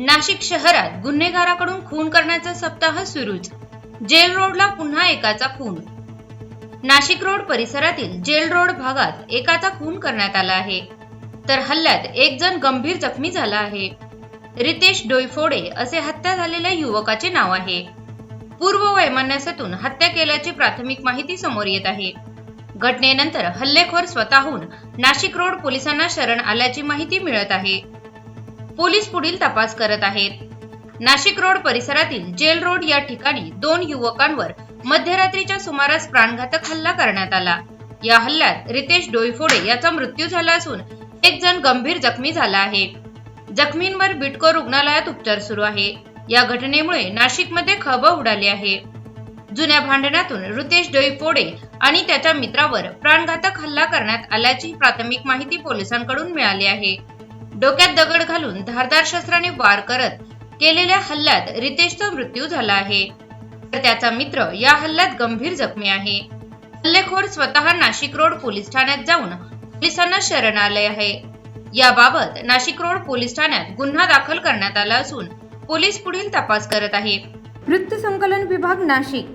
नाशिक शहरात गुन्हेगाराकडून खून करण्याचा सप्ताह सुरूच. जेल रोडला पुन्हा एकाचा खून. नाशिक रोड परिसरातील जेल रोड भागात एकाचा खून करण्यात आला आहे. तर हल्ल्यात एक जण गंभीर जखमी झाला आहे. रितेश डोईफोडे असे हत्या झालेल्या युवकाचे नाव आहे. पूर्व वैमनस्यातून हत्या केल्याची प्राथमिक माहिती समोर येत आहे. घटनेनंतर हल्लेखोर स्वतःहून नाशिक रोड पोलिसांना शरण आल्याची माहिती मिळत आहे. पोलीस पुढील तपास करत आहेत. नाशिक रोड परिसरातील जेल रोड या ठिकाणी दोन युवकांवर मध्यरात्रीच्या सुमारास प्राणघातक हल्ला करण्यात आला. या हल्ल्यात रितेश डोईफोडे याचा मृत्यू झाला असून एक जण गंभीर जखमी झाला आहे. जखमींवर बिटको रुग्णालयात उपचार सुरू आहे. या घटनेमुळे नाशिकमध्ये खळबळ उडाली आहे. जुन्या भांडणातून रुतेश डोईफोडे आणि त्याच्या मित्रावर प्राणघातक हल्ला करण्यात आल्याची प्राथमिक माहिती पोलिसांकडून मिळाली आहे. डोक्यात दगड घालून धारदार शस्त्राने वार करत केलेल्या हल्ल्यात रितेशचा मृत्यू झाला आहे. तर त्याचा मित्र या हल्ल्यात गंभीर जखमी आहे. हल्लेखोर स्वतः नाशिक रोड पोलीस ठाण्यात जाऊन पोलिसांना शरण आले आहे. याबाबत नाशिक रोड पोलीस ठाण्यात गुन्हा दाखल करण्यात आला असून पोलीस पुढील तपास करत आहे वृत्तसंकलन विभाग नाशिक.